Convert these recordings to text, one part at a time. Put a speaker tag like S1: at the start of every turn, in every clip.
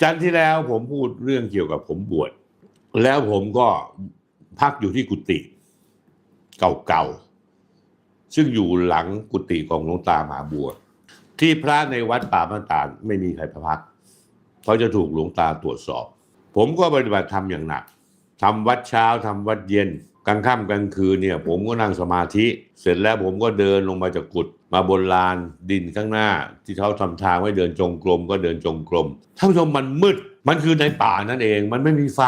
S1: จันที่แล้วผมพูดเรื่องเกี่ยวกับผมบวชแล้วผมก็พักอยู่ที่กุฏิเก่าๆ ซึ่งอยู่หลังกุฏิของหลวงตามหาบัว ที่พระในวัดป่าบ้านตาไม่มีใครพักเขาจะถูกหลวงตาตรวจสอบ ผมก็ปฏิบัติธรรมอย่างหนักทำวัดเช้าทำวัดเย็น กลางค่ำกลางคืนเนี่ยผมก็นั่งสมาธิ เสร็จแล้วผมก็เดินลงมาจากกุฏมาบนลานดินข้างหน้า ที่เขาทำทางไว้เดินจงกรมก็เดินจงกรมท่านผู้ชมมันมืด มันคือในป่านั่นเอง มันไม่มีไฟ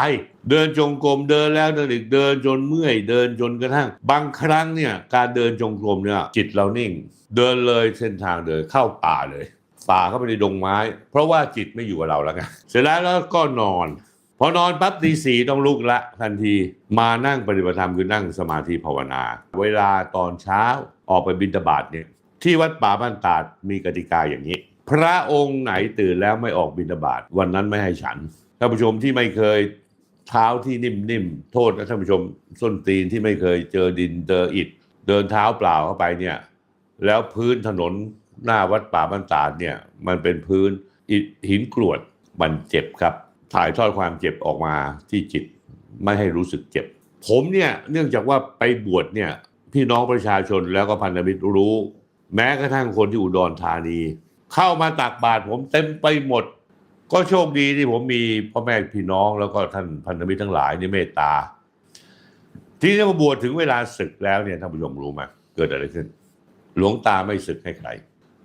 S1: เดินจงกรมเดินแล้วเดินอีกเดินจนเมื่อย เดินจนกระทั่ง บางครั้งเนี่ยการเดินจงกรมเนี่ยจิตเรานิ่ง เดินเลยเส้นทางเดินเข้าป่าเลย ป่าเข้าไปในดงไม้ เพราะว่าจิตไม่อยู่กับเราแล้วไงเสร็จแล้วแล้วก็นอน พอนอนปั๊บตีสี่ต้องลุกละทันทีมานั่งปฏิบัติธรรมคือนั่งสมาธิภาวนา เวลาตอนเช้าออกไปบิณฑบาตเนี่ยที่วัดป่าบ้านตาดมีกติกาอย่างนี้ พระองค์ไหนตื่นแล้วไม่ออกบิณฑบาตวันนั้นไม่ให้ฉันท่านผู้ชมที่ไม่เคยเท้าที่นิ่มๆโทษนะท่านผู้ชมส้นตีนที่ไม่เคยเจอดินเจออิฐ เดินเท้าเปล่าเข้าไปเนี่ยแล้วพื้นถนนหน้าวัดป่าบ้านตาดเนี่ยมันเป็นพื้นอิฐหินกรวดมันเจ็บครับ ถ่ายทอดความเจ็บออกมาที่จิตไม่ให้รู้สึกเจ็บ ผมเนี่ยเนื่องจากว่าไปบวชเนี่ยพี่น้องประชาชนแล้วก็พันธมิตรรู้ แม้กระทั่งคนที่อุดรธานี เข้ามาตักบาตรผมเต็มไปหมด ก็โชคดีที่ผมมีพ่อแม่พี่น้องแล้วก็ท่านพันธมิตรทั้งหลายนี่เมตตา ที่นี้มาบวชถึงเวลาศึกแล้วเนี่ยท่านผู้ชมรู้ไหมเกิดอะไรขึ้น หลวงตาไม่ศึกให้ใคร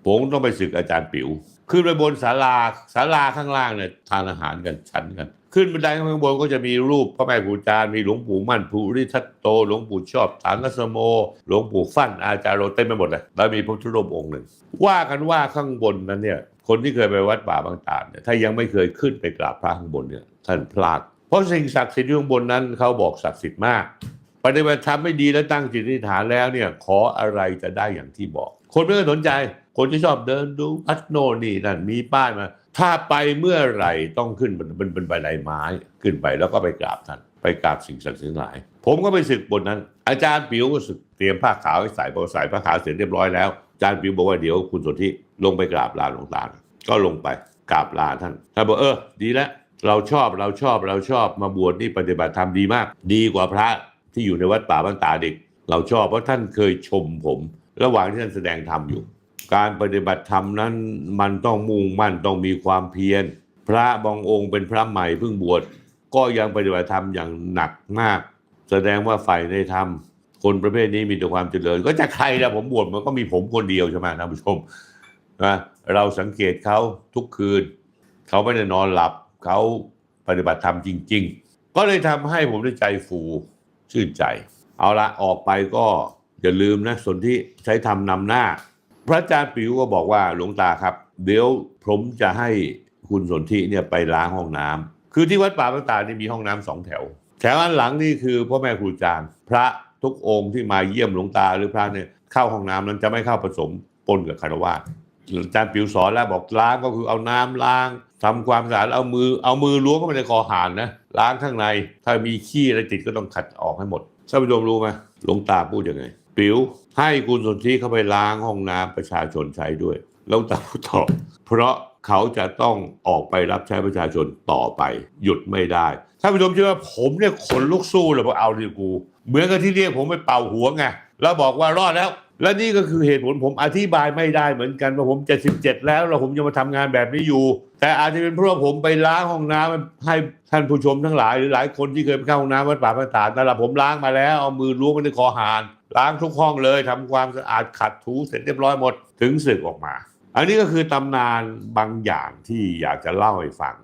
S1: ผมต้องไปศึกอาจารย์ปิ๋วขึ้นไปบนศาลาศาลาข้างล่างเนี่ยทานอาหารกันฉันกัน ขึ้นบันไดข้างบนก็จะมีรูปพระแม่ครูอาจารย์มีหลวงปู่มั่นภูริทัตโต หลวงปู่ชอบฐานสโม หลวงปู่ฟั่นอาจารย์โรเต็มไปหมดเลยแล้วมีพระพุทธรูปองค์หนึ่งว่ากันว่าข้างบนนั้นเนี่ยคนที่เคยไปวัดป่าบางตาดเนี่ยถ้ายังไม่เคยขึ้นไปกราบพระข้างบนเนี่ยท่านพลาดเพราะสิ่งศักดิ์สิทธิ์ที่ข้างบนนั้นเขาบอกศักดิ์สิทธิ์มากปฏิบัติธรรมไม่ดีแล้วตั้งจิตอธิฐานแล้วเนี่ยขออะไรจะได้อย่างที่บอก คนไม่เคยสนใจ คนที่ชอบเดินดูพัดโนนี่นั่นมีป้ายมา ถ้าไปเมื่อไหร่ต้องขึ้นบนบนบนบันไดไม้ ขึ้นไปแล้วก็ไปกราบท่านไปกราบสิ่งศักดิ์สิทธิ์หลาย ผมก็ไปศึกบนนั้น อาจารย์ปิวก็ศึกเตรียมผ้าขาวให้ใส่พอใส่ผ้าขาวเสร็จเรียบร้อยแล้วอาจารย์ปิวบอกว่าเดี๋ยวคุณสนธิลงไปกราบลาหลวงตาก็ลงไปกราบลาท่านท่านบอกเออดีแล้วเราชอบเราชอบเราชอบมาบวชนี่ปฏิบัติธรรมดีมาก ดีกว่าพระที่อยู่ในวัดป่าบ้านตาเด็ก เราชอบเพราะท่านเคยชมผม ระหว่างที่ท่านแสดงธรรมอยู่ การปฏิบัติธรรมนั้นมันต้องมุ่งมั่นต้องมีความเพียร พระบางองค์เป็นพระใหม่เพิ่งบวชก็ยังปฏิบัติธรรมอย่างหนักมาก แสดงว่าฝ่ายในธรรม คนประเภทนี้มีแต่ความเจริญ ก็จะใครละผมบวชมันก็มีผมคนเดียวใช่ไหมท่านผู้ชมนะเราสังเกตเขาทุกคืน เขาไม่ได้นอนหลับเขาปฏิบัติธรรมจริง ๆ ก็เลยทำให้ผมได้ใจฟูชื่นใจ เอาละออกไปก็ อย่าลืมนะส่วนที่ใช้ทำนำหน้า พระอาจารย์ปิวก็บอกว่าหลวงตาครับ เดี๋ยวผมจะให้คุณสนธิเนี่ยไปล้างห้องน้ำคือที่วัดป่าบางตานี่มีห้องน้ำสองแถว แถวอันหลังนี่คือพ่อแม่ครูอาจารย์ พระทุกองค์ที่มาเยี่ยมหลวงตาหรือพระเนี่ยเข้าห้องน้ำนั้นจะไม่เข้าผสมปนกับคารวะอาจารย์ปิวสอนแล้วบอกล้างก็คือเอาน้ำล้างทำความสะอาดเอามือเอามือล้วงเข้าไปในคอหานนะล้างข้างใน ถ้ามีขี้อะไรติดก็ต้องขัดออกให้หมดท่านผู้ชมรู้ไหมหลวงตาพูดยังไง ปิ๋วให้คุณสนธิเข้าไปล้างห้องน้ำประชาชนใช้ด้วยหลวตาตอบเพราะเขาจะต้องออกไปรับใช้ประชาชนต่อไป หยุดไม่ได้ท่านผู้ชมเชื่อว่าผมเนี่ยขนลุกสู้เลยบอกเอาดิกู เหมือนกับที่เรียกผมไปเป่าหัวไงแล้วบอกว่ารอดแล้ว และนี่ก็คือเหตุผลผมอธิบายไม่ได้เหมือนกันว่าผม 77 แล้วแล้วผมยังมาทำงานแบบนี้อยู่ แต่อาจจะเป็นเพราะผมไปล้างห้องน้ำให้ท่านผู้ชมทั้งหลายหรือหลายคนที่เคยไปเข้าห้องน้ำวัดป่าพระตาดนั่ละผมล้างมาแล้วเอามือล้วงไปในคอหาน ล้างทุกห้องเลยทำความสะอาดขัดถูเสร็จเรียบร้อยหมด ถึงสึกออกมา อันนี้ก็คือตำนานบางอย่างที่อยากจะเล่าให้ฟัง